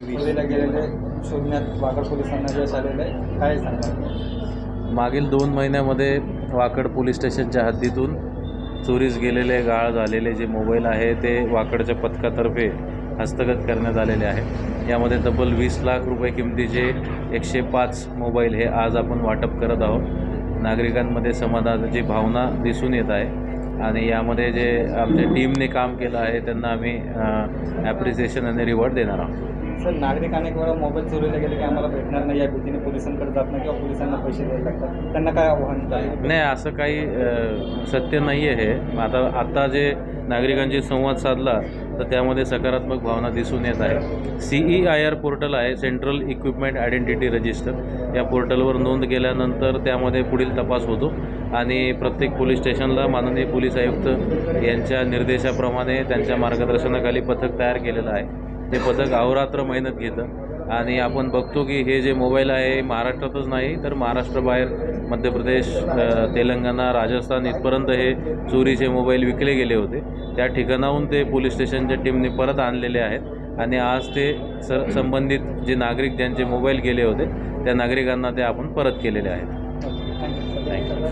चोरीला गेलेले शोधण्यात वाकड पोलिसांना यश आलेलं आहे. काय सांगा मागील दोन महिन्यामध्ये वाकड पोलीस स्टेशनच्या हद्दीतून चोरीस गेलेले गाळ झालेले जे मोबाईल आहे ते वाकडच्या पथकातर्फे हस्तगत करण्यात आलेले आहे. यामध्ये तब्बल वीस लाख रुपये किमतीचे एकशे पाच मोबाईल हे आज आपण वाटप करत आहोत. नागरिकांमध्ये समाधानाची भावना दिसून येत आहे. आणि यामध्ये जे आमच्या टीमने काम केलं आहे त्यांना आम्ही ॲप्रिसिएशन आणि रिवॉर्ड देणार आहोत. सर नागरिक अनेक वेळा मोबाईल चोरीला गेले की आम्हाला भेटणार नाही या भीतीने पोलिसांकडे जात नाही किंवा पोलिसांना पैसे द्यायला लागतात? त्यांना काय आव्हान? नाही असं काही सत्य नाही आहे आता आत्ता जे नागरिकांशी संवाद साधला तर त्यामध्ये सकारात्मक भावना दिसून येत आहे. C E I R portal आहे सेंट्रल इक्विपमेंट आयडेंटिटी रजिस्टर या पोर्टलवर नोंद केल्यानंतर त्यामध्ये पुढील तपास होतो. आणि प्रत्येक पोलीस स्टेशनला माननीय पोलीस आयुक्त यांच्या निर्देशाप्रमाणे त्यांच्या मार्गदर्शनाखाली पथक तयार केलेलं आहे. ते पथक अहोरात्र मेहनत घेतं. आणि आपण बघतो की हे जे मोबाईल आहे महाराष्ट्रातच नाही तर महाराष्ट्राबाहेर मध्य प्रदेश तेलंगणा राजस्थान इथपर्यंत हे चोरीचे मोबाईल विकले गेले होते. त्या ठिकाणाहून ते पोलीस स्टेशनच्या टीमने परत आणलेले आहेत आणि आज ते स संबंधित जे नागरिक ज्यांचे मोबाईल गेले होते त्या नागरिकांना ते आपण परत केलेले आहेत. थँक्यू.